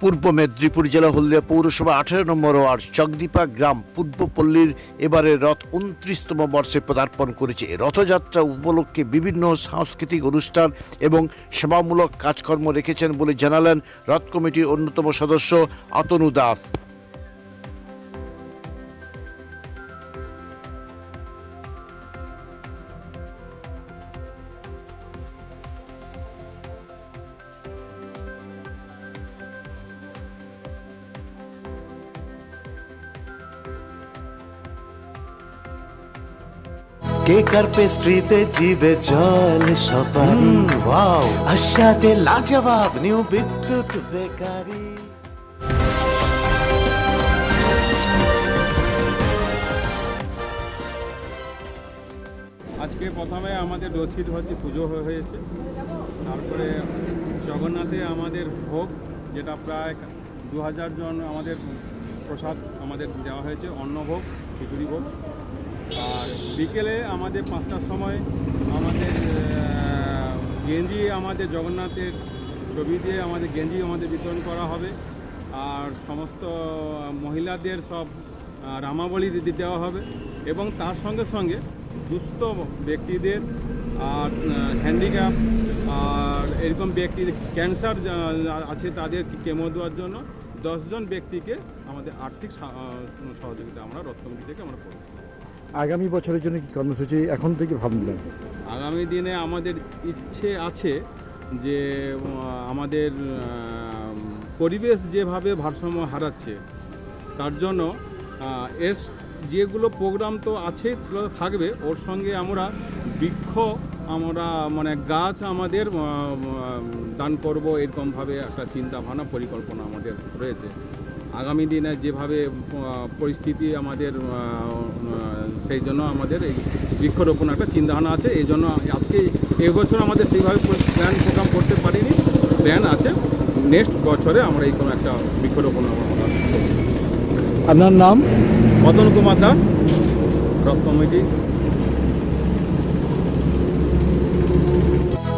পূর্ব মেদিনীপুর জেলা হলদিয়া পৌরসভা আঠেরো নম্বর ওয়ার্ড চকদীপা গ্রাম পূর্বপল্লীর এবারে রথ উনত্রিশতম বর্ষে পদার্পণ করেছে। রথযাত্রা উপলক্ষে বিভিন্ন সাংস্কৃতিক অনুষ্ঠান এবং সেবামূলক কাজকর্ম রেখেছেন বলে জানালেন রথ কমিটির অন্যতম সদস্য আতনু দাস। কেক আর পেস্ট্রিতে জিবে জল সপারি? ওয়াও আশাতে লাজবাব নিউ বিদ্যুৎ বেকারি। আজকে প্রথমে আমাদের রসিদ হচ্ছে পুজো হয়েছে। তারপরে জগন্নাথে আমাদের ভোগ যেটা প্রায় দু হাজার জন আমাদের প্রসাদ আমাদের দেওয়া হয়েছে অন্নভোগ। খিচুড়ি ভোগ আর বিকেলে আমাদের পাঁচটার সময় আমাদের গেঞ্জি আমাদের জগন্নাথের ছবি দিয়ে আমাদের গেঞ্জি আমাদের বিতরণ করা হবে। আর সমস্ত মহিলাদের সব রামাবলী দেওয়া হবে। এবং তার সঙ্গে সঙ্গে দুস্থ ব্যক্তিদের আর হ্যান্ডিক্যাপ আর এরকম ব্যক্তি ক্যান্সার আছে তাদের কেমো দেওয়ার জন্য দশজন ব্যক্তিকে আমাদের আর্থিক সহযোগিতা আমরা রথ কমিটি থেকে আমরা করব। আগামী বছরের জন্য কি কর্মসূচি এখন থেকে ভাবলেন? আগামী দিনে আমাদের ইচ্ছে আছে যে আমাদের পরিবেশ যেভাবে ভারসাম্য হারাচ্ছে তার জন্য এর যেগুলো প্রোগ্রাম তো আছে থাকবে ওর সঙ্গে আমরা বৃক্ষ আমরা মানে গাছ আমাদের দান করব এরকমভাবে একটা চিন্তা ভাবনা পরিকল্পনা আমাদের রয়েছে। আগামী দিনে যেভাবে পরিস্থিতি আমাদের সেই জন্য আমাদের এই বৃক্ষরোপণ একটা চিন্তাভাবনা আছে। এই জন্য আজকে এবছর আমাদের সেইভাবে প্ল্যান প্রোগ্রাম করতে পারিনি। প্ল্যান আছে নেক্সট বছরে আমরা এই কোনো একটা বৃক্ষরোপণ আমরা আপনার নাম? মদন কুমার দাস রক কমিটি